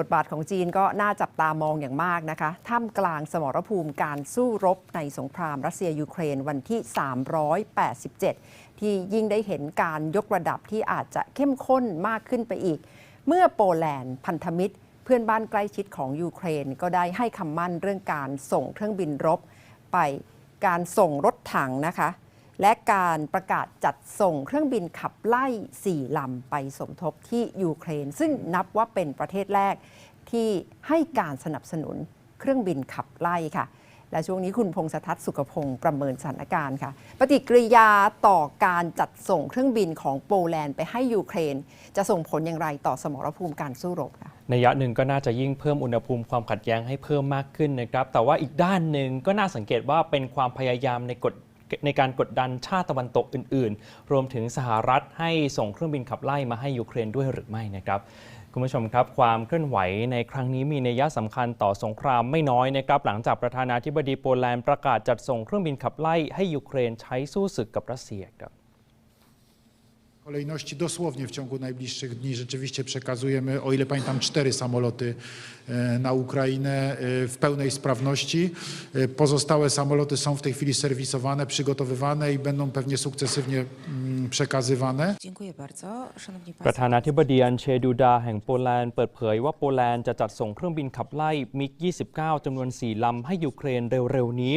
บทบาทของจีนก็น่าจับตามองอย่างมากนะคะ ท่ามกลางสมรภูมิการสู้รบในสงครามรัสเซียยูเครนวันที่ 387 ที่ยิ่งได้เห็นการยกระดับที่อาจจะเข้มข้นมากขึ้นไปอีก เมื่อโปแลนด์พันธมิตร เพื่อนบ้านใกล้ชิดของยูเครนก็ได้ให้คำมั่นเรื่องการส่งเครื่องบินรบ ไปการส่งรถถังนะคะ และการประกาศจัดส่งเครื่องบินขับไล่4ลำไปสมทบที่ยูเครน ซึ่งนับว่าเป็นประเทศแรกที่ให้การสนับสนุนเครื่องบินขับไล่ค่ะ และช่วงนี้คุณพงษทัศน์สุขพงศ์ประเมินสถานการณ์ค่ะ ปฏิกิริยาต่อการจัดส่งเครื่องบินของโปแลนด์ไปให้ยูเครน จะส่งผลอย่างไรต่อสมรภูมิการสู้รบค่ะในยะหนึ่งก็น่าจะยิ่งเพิ่มอุณหภูมิความขัดแย้งให้เพิ่มมากขึ้นนะครับ แต่ว่าอีกด้านหนึ่งก็น่าสังเกตว่าเป็นความพยายามในกฎ ในการกดดันชาติตะวันตกอื่น ๆ รวมถึงสหรัฐให้ส่งเครื่องบินขับไล่มาให้ยูเครนด้วยหรือไม่นะครับคุณผู้ชมครับ ความเคลื่อนไหวในครั้งนี้มีนัยะสำคัญต่อสงครามไม่น้อยนะครับ หลังจากประธานาธิบดีโปแลนด์ประกาศจัดส่งเครื่องบินขับไล่ให้ยูเครนใช้สู้ศึกกับรัสเซียครับ kolejności dosłownie w ciągu najbliższych dni rzeczywiście przekazujemy, o ile pamiętam, cztery samoloty e, na Ukrainę e, w pełnej sprawności. E, Pozostałe samoloty są w tej chwili serwisowane, przygotowywane i będą pewnie sukcesywnie mm, przekazywane. Dziękuję bardzo. Szanowni ประ Państwo. ธานาธิบดีอันเชดูดาแห่งโปแลนด์เปิดเผยว่าโปแลนด์จะจัดส่งเครื่องบินขับไล่มิก 29 จำนวน 4 ลำให้ยูเครนเร็วๆนี้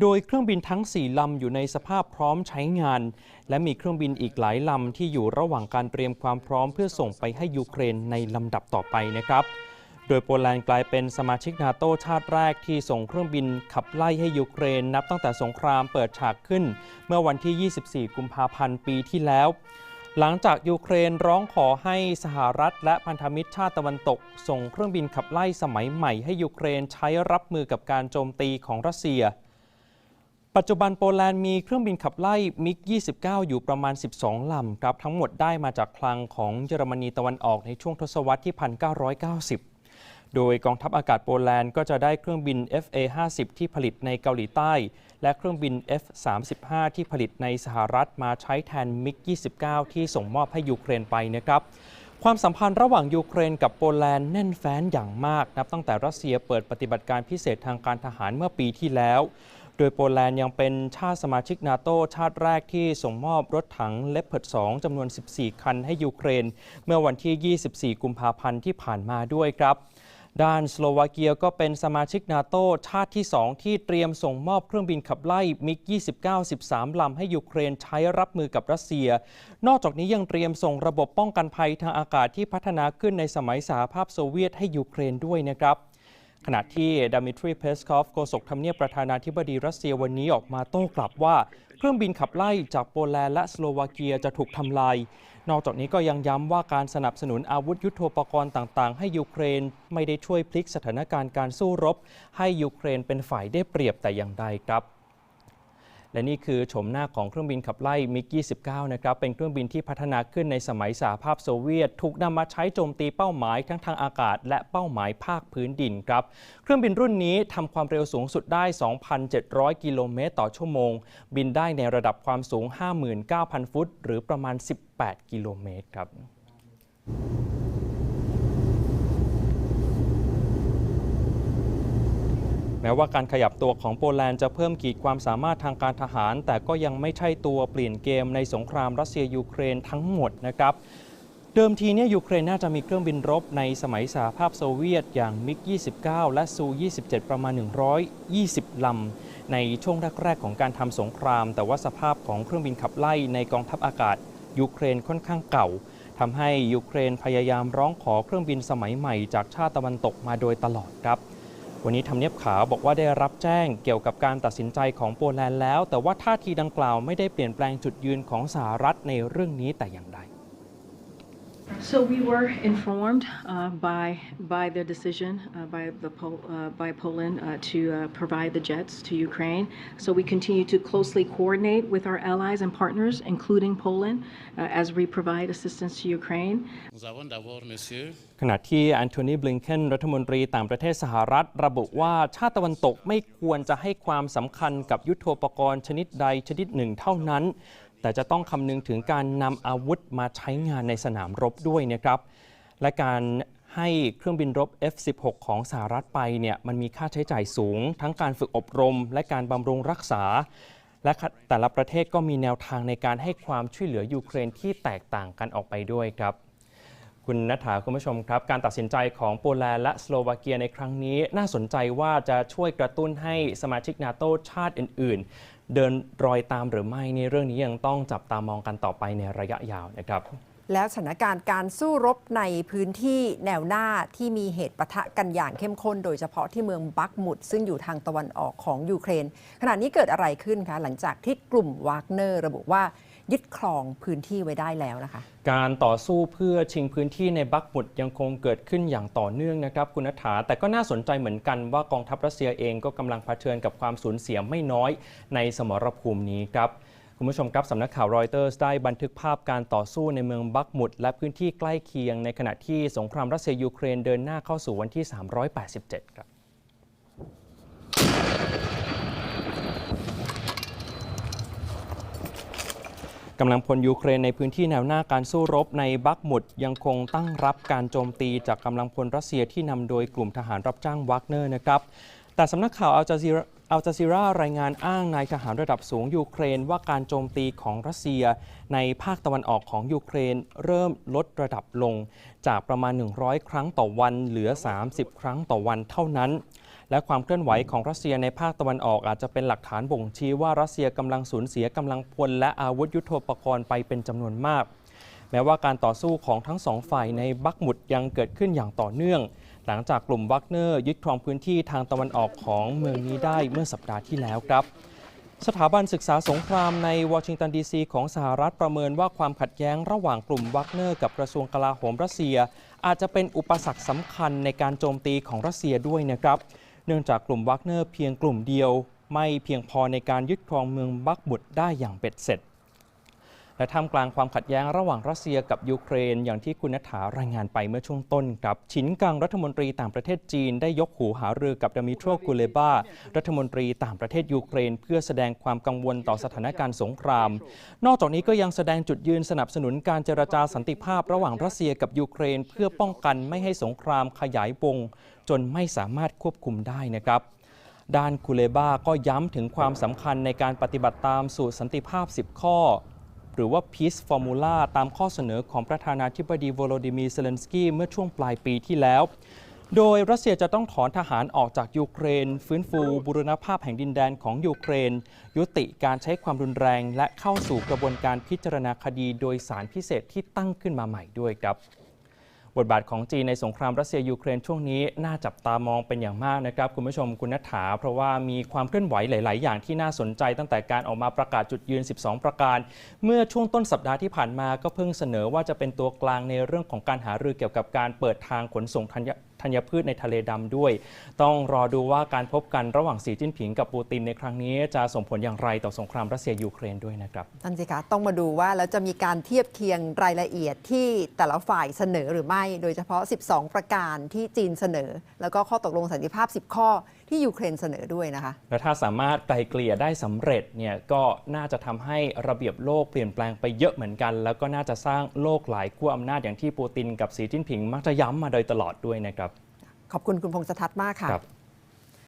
โดยเครื่องบินทั้ง 4 ลำอยู่ในสภาพพร้อมใช้งาน และมีเครื่องบินอีกหลายลำที่อยู่ระหว่างการเตรียมความพร้อมเพื่อส่งไปให้ยูเครนในลำดับต่อไปนะครับ โดยโปแลนด์กลายเป็นสมาชิกนาโตชาติแรกที่ส่งเครื่องบินขับไล่ให้ยูเครน นับตั้งแต่สงครามเปิดฉากขึ้น เมื่อวันที่ 24 กุมภาพันธ์ปีที่แล้วหลังจากยูเครนร้องขอให้สหรัฐและพันธมิตรชาติตะวันตก ส่งเครื่องบินขับไล่สมัยใหม่ให้ยูเครนใช้รับมือกับการโจมตีของรัสเซีย ปัจจุบันโปแลนด์มีเครื่องบินขับไล่มิก 29 อยู่ประมาณ 12 ลำครับ ทั้งหมดได้มาจากคลังของเยอรมนีตะวันออกในช่วงทศวรรษที่ 1990 โดยกองทัพอากาศโปแลนด์ก็จะได้เครื่องบิน FA-50 ที่ผลิตในเกาหลีใต้ และเครื่องบิน F-35 ที่ผลิตในสหรัฐมาใช้แทนมิก 29 ที่ส่งมอบให้ยูเครนไปนะครับความสัมพันธ์ระหว่างยูเครนกับโปแลนด์แน่นแฟ้นอย่างมาก นับตั้งแต่รัสเซียเปิดปฏิบัติการพิเศษทางการทหารเมื่อปีที่แล้ว โดยโปแลนด์ยังเป็นชาติสมาชิกนาโตชาติแรกที่ส่งมอบรถถังเลปเพิร์ด2จำนวน 14 คันให้ยูเครน เมื่อวันที่ 24 กุมภาพันธ์ที่ผ่านมาด้วยครับด้านสโลวาเกียก็เป็นสมาชิกนาโตชาติที่ 2 ที่เตรียมส่งมอบเครื่องบินขับไล่มิก 29 13 ลำให้ยูเครนใช้รับมือกับรัสเซีย นอกจากนี้ยังเตรียมส่งระบบป้องกันภัยทางอากาศที่พัฒนาขึ้นในสมัยสหภาพโซเวียตให้ยูเครนด้วยนะครับ ขณะที่ดามิทรีเพสคอฟโฆษกทำเนียบประธานาธิบดีรัสเซียวันนี้ออกมาโต้กลับว่า เครื่องบินขับไล่จากโปแลนด์และสโลวาเกียจะถูกทำลาย นอกจากนี้ก็ยังย้ำว่าการสนับสนุนอาวุธยุโทโธปกรณ์ต่างๆ ให้ยูเครนไม่ได้ช่วยพลิกสถานการณ์การสู้รบ ให้ยูเครนเป็นฝ่ายได้เปรียบแต่อย่างใดครับ และนี่คือโฉมหน้าของเครื่องบินขับไล่มิก 29 นะครับ เป็นเครื่องบินที่พัฒนาขึ้นในสมัยสหภาพโซเวียต ถูกนำมาใช้โจมตีเป้าหมายทั้งทางอากาศ และเป้าหมายภาคพื้นดินครับ เครื่องบินรุ่นนี้ทำความเร็วสูงสุดได้ 2,700 กิโลเมตรต่อชั่วโมง บินได้ในระดับความสูง 59,000 ฟุต หรือประมาณ 18 กิโลเมตรครับ แม้ว่าการขยับตัวของโปแลนด์จะเพิ่มขีดความสามารถทางการทหาร แต่ก็ยังไม่ใช่ตัวเปลี่ยนเกมในสงครามรัสเซียยูเครนทั้งหมดนะครับเดิมทีเนี่ยยูเครนน่าจะมีเครื่องบินรบในสมัยสหภาพโซเวียตอย่างมิก 29 และซู 27 ประมาณ 120 ลำ ในช่วงแรก ๆ ของการทำสงคราม แต่ว่าสภาพของเครื่องบินขับไล่ในกองทัพอากาศยูเครนค่อนข้างเก่าทำให้ยูเครนพยายามร้องขอเครื่องบินสมัยใหม่จากชาติตะวันตกมาโดยตลอดครับ วันนี้ทำเนียบขาวบอกว่าได้รับแจ้งเกี่ยวกับการตัดสินใจของโปแลนด์แล้ว แต่ว่าท่าทีดังกล่าวไม่ได้เปลี่ยนแปลงจุดยืนของสหรัฐในเรื่องนี้แต่อย่างใด So we were informed uh, by by their decision uh, by the Pol- uh, by Poland uh, to uh, provide the jets to Ukraine. So we continue to closely coordinate with our allies and partners, including Poland, uh, as we provide assistance to Ukraine. Nous avons d'abord, monsieur, ขณะที่แอนโทนีบลิงเคนรัฐมนตรีต่างประเทศสหรัฐ ระบุว่าชาติตะวันตกไม่ควรจะให้ความสำคัญกับยุทโธปกรณ์ชนิดใดชนิดหนึ่งเท่านั้น แต่จะต้องคำนึงถึงการนำอาวุธมาใช้งานในสนามรบด้วยนะครับ และการให้เครื่องบินรบ F-16 ของสหรัฐไปเนี่ยมันมีค่าใช้จ่ายสูง ทั้งการฝึกอบรม และการบำรุงรักษา และแต่ละประเทศก็มีแนวทางในการให้ความช่วยเหลือยูเครนที่แตกต่างกันออกไปด้วยครับคุณนัฐาคุณผู้ชมครับ การตัดสินใจของโปแลนด์และสโลวาเกียในครั้งนี้ น่าสนใจว่าจะช่วยกระตุ้นให้สมาชิกนาโตชาติอื่น เดินรอยตามหรือไม่ในเรื่องนี้ยังต้องจับตามองกันต่อไปในระยะยาวนะครับ แล้วสถานการณ์การสู้รบในพื้นที่แนวหน้าที่มีเหตุปะทะกันอย่างเข้มข้น โดยเฉพาะที่เมืองบักมุด ซึ่งอยู่ทางตะวันออกของยูเครน ขณะนี้เกิดอะไรขึ้นคะหลังจากที่กลุ่มวากเนอร์ระบุว่า ยึดครองพื้นที่ไว้ได้แล้วนะคะ การต่อสู้เพื่อชิงพื้นที่ในบักมุดยังคงเกิดขึ้นอย่างต่อเนื่องนะครับคุณนัฐาแต่ก็น่าสนใจเหมือนกันว่ากองทัพรัสเซียเองก็กำลังเผชิญกับความสูญเสียไม่น้อยในสมรภูมินี้ครับคุณผู้ชมครับสำนักข่าวรอยเตอร์สได้บันทึกภาพการต่อสู้ในเมืองบักมุด และพื้นที่ใกล้เคียงในขณะที่สงครามรัสเซียยูเครนเดินหน้าเข้าสู่วันที่ 387 ครับ กำลังพลยูเครนในพื้นที่แนวหน้าการสู้รบในบักมุดยังคงตั้งรับการโจมตีจากกำลังพลรัสเซียที่นำโดยกลุ่มทหารรับจ้างวากเนอร์นะครับ แต่สำนักข่าวอัลจาซีราอัลจาซีรารายงานอ้างนายทหารระดับสูงยูเครนว่าการโจมตีของรัสเซีย ในภาคตะวันออกของยูเครนเริ่มลดระดับลง จากประมาณ 100 ครั้งต่อวันเหลือ 30 ครั้งต่อวันเท่านั้น และความเคลื่อนไหวของรัสเซียในภาคตะวันออกอาจจะเป็นหลักฐานบ่งชี้ว่ารัสเซียกำลังสูญเสียกำลังพลและอาวุธยุโทโธปกรณ์ไปเป็นจำนวนมาก แม้ว่าการต่อสู้ของทั้งสองฝ่ายในบักมุดยังเกิดขึ้นอย่างต่อเนื่อง หลังจากกลุ่มวักเนอร์ยึดครองพื้นที่ทางตะวันออกของเมืองนี้ได้เมื่อสัปดาห์ที่แล้วครับสถาบันศึกษาสงครามในวอชิงตันดีซีของสหรัฐประเมินว่าความขัดแย้งระหว่างกลุ่มวักเนอร์กับกระทรวงกลาโหมรัสเซีย อาจจะเป็นอุปสรรคสำคัญในการโจมตีของรัสเซียด้วยนะครับ เนื่องจากกลุ่มวักเนอร์เพียงกลุ่มเดียว ไม่เพียงพอในการยึดครองเมืองบักบุตรได้อย่างเบ็ดเสร็จ และท่ามกลางความขัดแย้งระหว่างรัสเซียกับยูเครน อย่างที่คุณนัฐารายงานไปเมื่อช่วงต้นครับชินกังรัฐมนตรีต่างประเทศจีนได้ยกหูหารือกับดมิโรกุเลบารัฐมนตรีต่างประเทศยูเครน เพื่อแสดงความกังวลต่อสถานการณ์สงคราม นอกจากนี้ก็ยังแสดงจุดยืนสนับสนุนการเจรจาสันติภาพระหว่างรัสเซียกับยูเครน เพื่อป้องกันไม่ให้สงครามขยายวงจนไม่สามารถควบคุมได้นะครับด้านคูเลบาก็ย้ำถึงความสำคัญในการปฏิบัติตามสูตรสันติภาพ 10 ข้อ หรือว่า Peace Formula ตามข้อเสนอของประธานาธิบดีโวโลดิมีร์เซเลนสกี้เมื่อช่วงปลายปีที่แล้ว โดยรัสเซียจะต้องถอนทหารออกจากยูเครน ฟื้นฟูบุรณภาพแห่งดินแดนของยูเครน ยุติการใช้ความรุนแรง และเข้าสู่กระบวนการพิจารณาคดีโดยสารพิเศษที่ตั้งขึ้นมาใหม่ด้วยครับ บทบาทของจีนในสงครามรัสเซียยูเครนช่วงนี้น่าจับตามองเป็นอย่างมากนะครับ คุณผู้ชมคุณนัฐาเพราะว่ามีความเคลื่อนไหวหลาย ๆ อย่างที่น่าสนใจตั้งแต่การออกมาประกาศจุดยืน 12 ประการ เมื่อช่วงต้นสัปดาห์ที่ผ่านมาก็เพิ่งเสนอว่าจะเป็นตัวกลางในเรื่องของการหารือเกี่ยวกับการเปิดทางขนส่ง ธัญธัญพืชในทะเลดำด้วย ต้องรอดูว่าการพบกันระหว่างสีจิ้นผิงกับปูตินในครั้งนี้จะส่งผลอย่างไรต่อสงครามรัสเซียยูเครนด้วยนะครับนั่นสิคะต้องมาดูว่าแล้วจะมีการเทียบเคียงรายละเอียดที่แต่ละฝ่ายเสนอหรือไม่ โดยเฉพาะ 12 ประการที่จีนเสนอ แล้วก็ข้อตกลงสันติภาพ 10 ข้อที่ยูเครนเสนอด้วยนะคะ และถ้าสามารถไกลเกลี่ยได้สำเร็จเนี่ยก็น่าจะทำให้ระเบียบโลกเปลี่ยนแปลงไปเยอะเหมือนกัน แล้วก็น่าจะสร้างโลกหลายขั้วอำนาจอย่างที่ปูตินกับสีจิ้นผิงมักจะย้ำมาโดยตลอดด้วยนะครับ ขอบคุณคุณพงษ์สทัศน์มากค่ะค